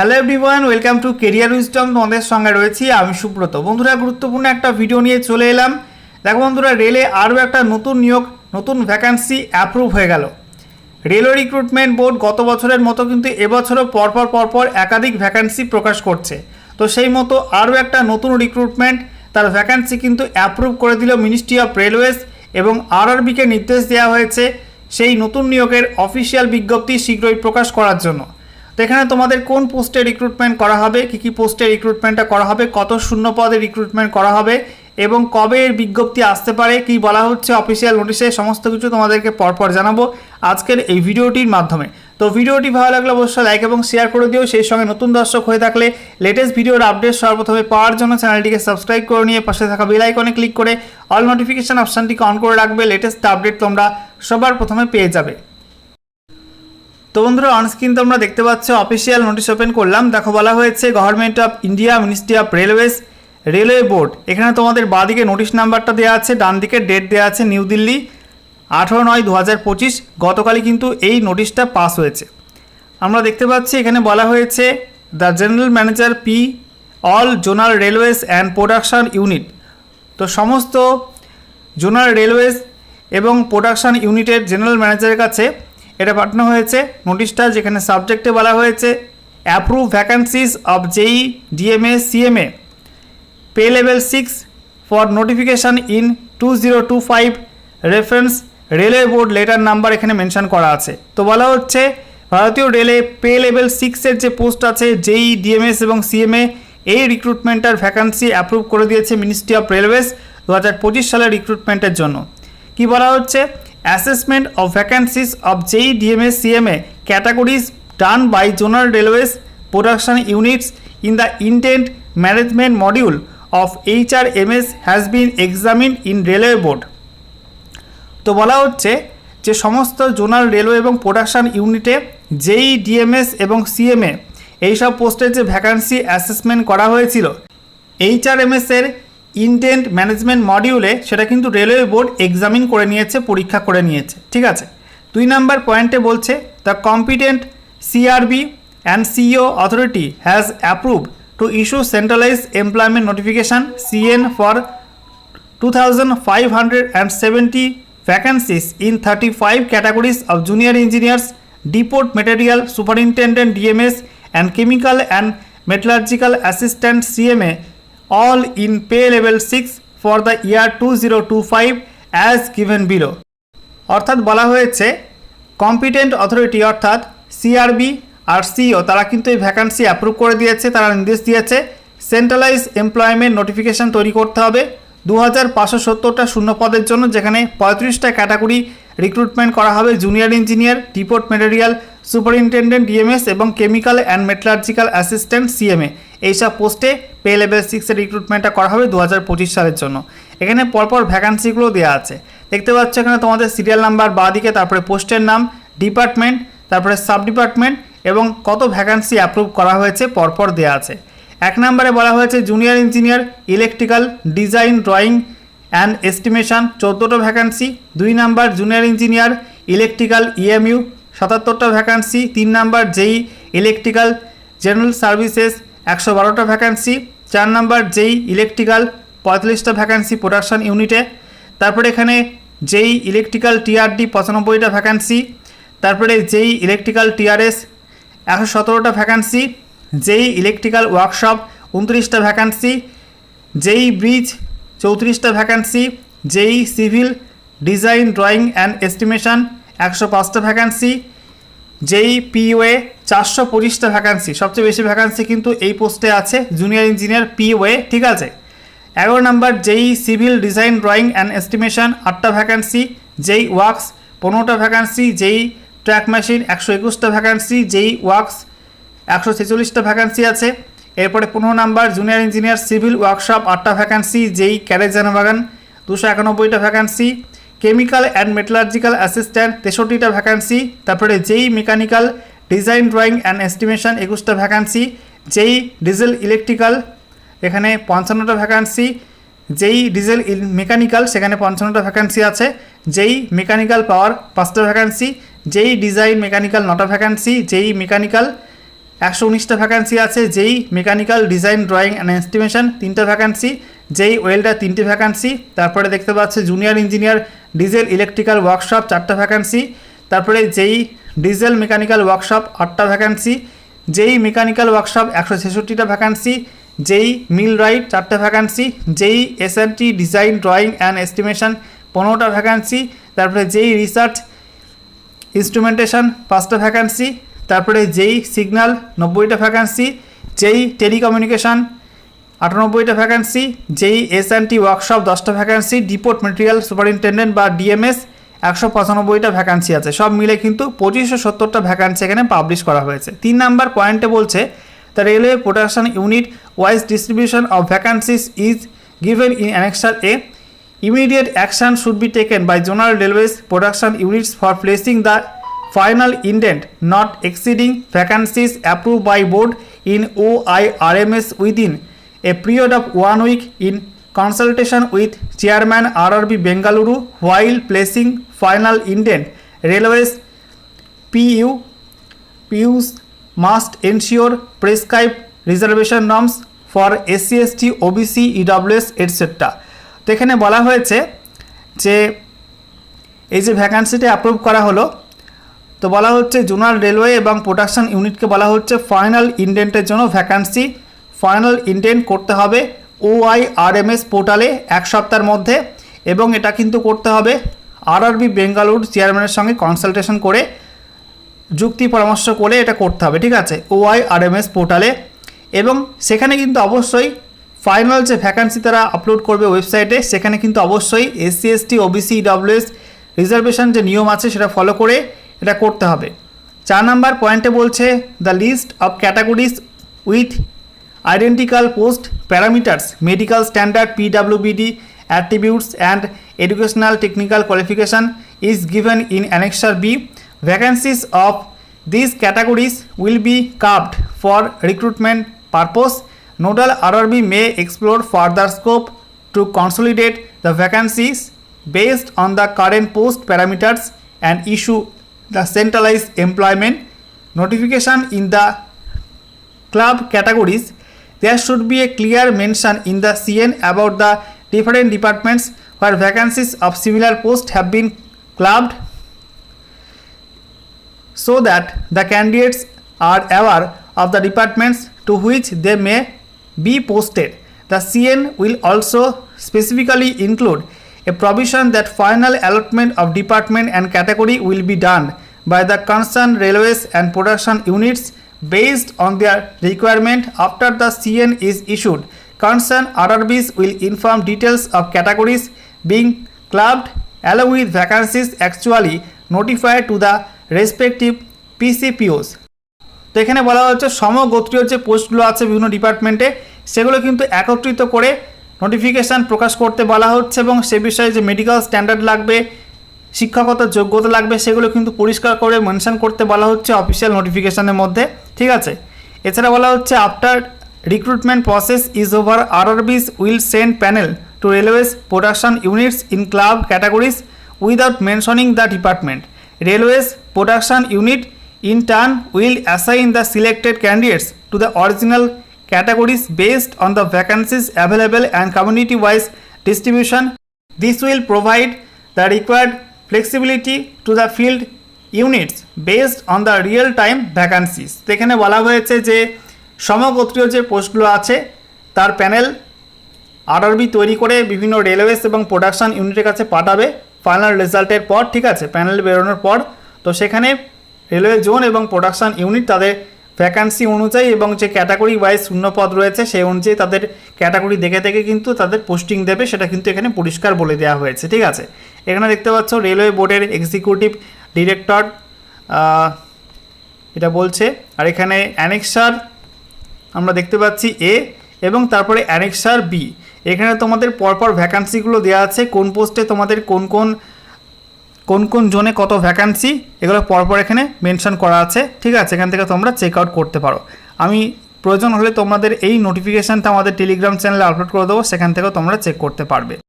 Hello everyone welcome to career wisdom তোমাদের সঙ্গে রয়েছি আমি সুব্রত। বন্ধুরা, গুরুত্বপূর্ণ একটা ভিডিও নিয়ে চলে এলাম। দেখো বন্ধুরা রেলে আরও একটা নতুন নিয়োগ, নতুন ভ্যাকান্সি অ্যাপ্রুভ হয়ে গেল। রেলওয়ে রিক্রুটমেন্ট বোর্ড গত বছরের মতো কিন্তু এবছরও পরপর পরপর একাধিক ভ্যাকান্সি প্রকাশ করছে। তো সেই মতো আরও একটা নতুন রিক্রুটমেন্ট তার ভ্যাকান্সি কিন্তু অ্যাপ্রুভ করে দিল মিনিস্ট্রি অফ রেলওয়েজ এবং আরআরবিকে নির্দেশ দেওয়া হয়েছে সেই নতুন নিয়োগের অফিসিয়াল বিজ্ঞপ্তি শীঘ্রই প্রকাশ করার জন্য। তো এখানে তোমাদের কোন পোস্টে রিক্রুটমেন্ট করা হবে, কী কী পোস্টে রিক্রুটমেন্টটা করা হবে, কত শূন্য পদে রিক্রুটমেন্ট করা হবে, এবং কবে এর বিজ্ঞপ্তি আসতে পারে, কি বলা হচ্ছে অফিসিয়াল নোটিশে সমস্ত কিছু তোমাদেরকে পরপর জানাব আজকের এই ভিডিওটির মাধ্যমে। তো ভিডিওটি ভালো লাগলে অবশ্যই লাইক এবং শেয়ার করে দিও, সেই সঙ্গে নতুন দর্শক হয়ে থাকলে লেটেস্ট ভিডিওর আপডেট সর্বপ্রথমে পাওয়ার জন্য চ্যানেলটিকে সাবস্ক্রাইব করে নিয়ে পাশে থাকা বেল আইকনে ক্লিক করে অল নোটিফিকেশন অপশানটিকে অন করে রাখবে লেটেস্ট আপডেট তোমরা সবার প্রথমে পেয়ে যাবে। তো বন্ধুরা অনস্ক্রিন তোমরা দেখতে পাচ্ছ অফিসিয়াল নোটিশ ওপেন করলাম। দেখো, বলা হয়েছে government of India ministry of railways railway board এখানে তোমাদের বাঁদিকে নোটিশ নাম্বারটা দেওয়া আছে ডান দিকে ডেট দেওয়া আছে নিউ দিল্লি আঠেরো নয় দু হাজার পঁচিশ। গতকালই কিন্তু এই নোটিশটা পাস হয়েছে। আমরা দেখতে পাচ্ছি, এখানে বলা হয়েছে the general manager P all zonal railways and production unit তো সমস্ত জোনাল রেলওয়েজ এবং প্রোডাকশন ইউনিটের জেনারেল ম্যানেজারের কাছে এটা পাঠানো হয়েছে। নোটিশটা যেখানে সাবজেক্টে বলা হয়েছে approve vacancies of JE DMA CMA pay level six for notification in two zero two five reference railway board letter number এখানে মেনশন করা আছে। তো বলা হচ্ছে, ভারতীয় রেলে পে লেভেল সিক্সের যে পোস্ট আছে জেই ডিএমএস এবং সিএমএ এই রিক্রুটমেন্টের ভ্যাকান্সি অ্যাপ্রুভ করে দিয়েছে মিনিস্ট্রি অফ রেলওয়েজ দু হাজার পঁচিশ সালের রিক্রুটমেন্টের জন্য। কি বলা হচ্ছে? Assessment of vacancies of JE DMS CMA categories done by zonal railways production units in the intent management module of H R M S has been examine in railway board. তো বলা হচ্ছে যে সমস্ত জোনাল রেলওয়ে এবং production ইউনিটে JE DMS এবং CMA এইসব পোস্টের যে ভ্যাকান্সি অ্যাসেসমেন্ট করা হয়েছিল এইচ এইচআরএমএস এর ইন্টেন্ট ম্যানেজমেন্ট মডিউলে সেটা কিন্তু রেলওয়ে বোর্ড এক্সামিন করে নিয়েছে পরীক্ষা করে নিয়েছে ঠিক আছে? দুই নাম্বার পয়েন্টে বলছে the competent CRB and CEO authority has approve to issue centralise employment notification CN for 2,570 vacancies in 35 categories of junior engineers depot material superintendent DMS and chemical and metallurgical assistant CMA, all in pay level 6 for the year 2025 as given below. অর্থাৎ বলা হয়েছে competent authority অর্থাৎ CRB আর CEO তারা কিন্তু এই vacancy approve করে দিয়েছে, তারা নির্দেশ দিয়েছে সেন্ট্রালাইজ এমপ্লয়মেন্ট নোটিফিকেশান তৈরি করতে হবে দু হাজার পাঁচশো সত্তরটা শূন্য পদের জন্য যেখানে পঁয়ত্রিশটা ক্যাটাগরি রিক্রুটমেন্ট করা হবে junior engineer depot material superintendent DMS এবং chemical and metallurgical assistant CMA. এইসব পোস্টে পে লেভেল সিক্সের রিক্রুটমেন্টটা করা হবে দু হাজার পঁচিশ সালের জন্য। এখানে পরপর ভ্যাকান্সিগুলো দেওয়া আছে। দেখতে পাচ্ছ এখানে তোমাদের সিরিয়াল নাম্বার বাঁ দিকে তারপরে পোস্টের নাম ডিপার্টমেন্ট তারপরে সাব ডিপার্টমেন্ট এবং কত ভ্যাকান্সি অ্যাপ্রুভ করা হয়েছে পরপর দেওয়া আছে। এক নম্বরে বলা হয়েছে junior engineer electrical design drawing and estimation চোদ্দোটা ভ্যাকান্সি দুই number junior engineer electrical EMU সাতাত্তরটা vacancy তিন number JE electrical general services একশো বারোটা ভ্যাকান্সি চার নাম্বার জেই ইলেকট্রিক্যাল পঁয়তাল্লিশটা ভ্যাকান্সি প্রোডাকশন ইউনিটে তারপরে এখানে জেই ইলেকট্রিক্যাল টিআরডি পঁচানব্বইটা ভ্যাকান্সি তারপরে জেই ইলেকট্রিক্যাল টিআরএস একশো সতেরোটা ভ্যাকান্সি জেই ইলেকট্রিক্যাল ওয়ার্কশপ উনত্রিশটা vacancy JE bridge চৌত্রিশটা vacancy JE civil design drawing and estimation একশো পাঁচটা ভ্যাকান্সি জেই পিওয়ে চারশো পঁচিশটা ভ্যাকান্সি সবচেয়ে বেশি ভ্যাকান্সি কিন্তু এই পোস্টে আছে জুনিয়র ইঞ্জিনিয়ার পিওয়ে ঠিক আছে? এগারো number JE civil design drawing and estimation আটটা ভ্যাকান্সি জেই ওয়ার্কস পনেরোটা ভ্যাকান্সি জেই ট্র্যাক মেশিন একশো একুশটা ভ্যাকান্সি জেই ওয়ার্কস একশো ছেচল্লিশটা ভ্যাকান্সি আছে। এরপরে পনেরো number junior engineer civil workshop আটটা ভ্যাকান্সি যেই ক্যারেজ বাগান দুশো একানব্বইটা vacancy chemical and metallurgical assistant তেষট্টিটা vacancy তারপরে যেই mechanical design drawing and estimation একুশটা ভ্যাকান্সি যেই ডিজেল ইলেকট্রিক্যাল এখানে পঞ্চান্নটা ভ্যাকান্সি যেই ডিজেল মেকানিক্যাল সেখানে পঞ্চান্নটা ভ্যাকান্সি আছে, যেই মেকানিক্যাল পাওয়ার পাঁচটা ভ্যাকান্সি যেই ডিজাইন মেকানিক্যাল নটা ভ্যাকান্সি যেই মেকানিক্যাল একশো উনিশটা ভ্যাকান্সি আছে, JE mechanical design drawing and estimation তিনটা ভ্যাকান্সি যেই ওয়েল্ডার তিনটি ভ্যাকান্সি তারপরে দেখতে পাচ্ছে junior engineer diesel electrical workshop চারটা ভ্যাকান্সি তারপরে যেই ডিজেল মেকানিক্যাল ওয়ার্কশপ আটটা ভ্যাকান্সি যেই মেকানিক্যাল ওয়ার্কশপ একশো ছেষট্টিটা ভ্যাকান্সি যেই মিল রাইট চারটে vacancy JE SNT design drawing and estimation পনেরোটা ভ্যাকান্সি তারপরে যেই রিসার্চ ইনস্ট্রুমেন্টেশন পাঁচটা ভ্যাকান্সি তারপরে যেই সিগন্যাল নব্বইটা vacancy JE telecommunication আটানব্বইটা vacancy JE S and T workshop দশটা ভ্যাকান্সি ডিপোর্ট মেটেরিয়াল সুপারিনটেন্ডেন্ট বা ডিএমএস একশো পঁচানব্বইটা ভ্যাকান্সি আছে সব মিলে কিন্তু পঁচিশশো সত্তরটা ভ্যাকান্সি এখানে পাবলিশ করা হয়েছে তিন নাম্বার পয়েন্টে বলছে the railway production unit wise distribution of vacancies is given in annexure A. Immediate action should be taken by zonal railways production units for placing the final indent, not exceeding vacancies approved by board in OIRMS within a period of one week in consultation with chairman RRB Bengaluru while placing final indent. Railways PU PUs must ensure prescribed reservation norms for SC, ST, OBC, EWS, etc. তো এখানে বলা হয়েছে যে এই যে ভ্যাকান্সিটা approve করা হলো তো বলা হচ্ছে জোনাল রেলওয়ে এবং প্রোডাকশন ইউনিটকে বলা হচ্ছে ফাইনাল ইন্ডেন্টের জন্য ভ্যাকান্সি ফাইনাল ইন্ডেন্ট করতে হবে ওআইআরএমএস পোর্টালে এক সপ্তাহের মধ্যে এবং এটা কিন্তু করতে হবে আরআরবি বেঙ্গালুর চেয়ারম্যানের সঙ্গে কনসালটেশন করে যুক্তি পরামর্শ করে এটা করতে হবে, ঠিক আছে? ওআই ওআইআরএমএস পোর্টালে এবং সেখানে কিন্তু অবশ্যই ফাইনাল যে ভ্যাকান্সি তারা আপলোড করবে ওয়েবসাইটে সেখানে কিন্তু অবশ্যই SC ST OBC EWS reservation যে নিয়ম আছে সেটা ফলো করে এটা করতে হবে। চার নাম্বার পয়েন্টে বলছে the list of categories with identical post parameters medical standard pwbd attributes and educational technical qualification is given in annexure b. Vacancies of these categories will be carved for recruitment purpose. Nodal rrb may explore further scope to consolidate the vacancies based on the current post parameters and issue the centralized employment notification in the club categories, there should be a clear mention in the CN about the different departments where vacancies of similar posts have been clubbed so that the candidates are aware of the departments to which they may be posted. The CN will also specifically include a provision that final allotment of department and category will be done by the concerned railways and production units based on their requirement after the CN is issued. Concerned RRBs will inform details of categories being clubbed along with vacancies actually notified to the respective PCPOs. তো এখানে বলা হচ্ছে সমগোত্রীয় যে পোস্টগুলো আছে বিভিন্ন ডিপার্টমেন্টে সেগুলো কিন্তু একত্রিত করে নোটিফিকেশান প্রকাশ করতে বলা হচ্ছে এবং সে বিষয়ে যে মেডিকেল স্ট্যান্ডার্ড লাগবে শিক্ষাগত যোগ্যতা লাগবে সেগুলো কিন্তু পরিষ্কার করে মেনশন করতে বলা হচ্ছে অফিসিয়াল নোটিফিকেশানের মধ্যে, ঠিক আছে? এছাড়া বলা হচ্ছে after recruitment process is over RRBs will send panel to railways production units in club categories without mentioning the department railways production unit in turn will assign the selected candidates to the original categories based on the vacancies available and community wise distribution. This will provide the required flexibility to the field units based on the real time vacancies. তো এখানে বলা হয়েছে যে সমগোত্রীয় যে পোস্টগুলো আছে, তার panel RRB তৈরি করে বিভিন্ন রেলওয়েস এবং প্রোডাকশন ইউনিটের কাছে পাঠাবে ফাইনাল রেজাল্টের পর, ঠিক আছে? প্যানেল বেরোনোর পর। তো সেখানে রেলওয়ে জোন এবং প্রোডাকশন ইউনিট তাদের ভ্যাকান্সি অনুযায়ী এবং যে ক্যাটাগরি ওয়াইজ শূন্যপদ রয়েছে সেই অনুযায়ী তাদের ক্যাটাগরি দেখে দেখে কিন্তু তাদের পোস্টিং দেবে, সেটা কিন্তু এখানে পরিষ্কার বলে দেওয়া হয়েছে, ঠিক আছে? এখানে দেখতে পাচ্ছ রেলওয়ে বোর্ডের এক্সিকিউটিভ ডিরেক্টর এটা বলছে, আর এখানে অ্যানেক্সার আমরা দেখতে পাচ্ছি এ এবং তারপরে অ্যানেক্সার বি এখানে তোমাদের পরপর ভ্যাকান্সিগুলো দেওয়া আছে, কোন পোস্টে তোমাদের কোন কোন কোন কোন জোনে কত ভ্যাকান্সি এগুলো পরপর এখানে মেনশন করা আছে। ঠিক আছে, এখান থেকে তোমরা চেক আউট করতে পারো। আমি প্রয়োজন হলে তোমাদের এই নোটিফিকেশানটা আমাদের টেলিগ্রাম চ্যানেলে আপলোড করে দেবো, সেখান থেকেও তোমরা চেক করতে পারবে।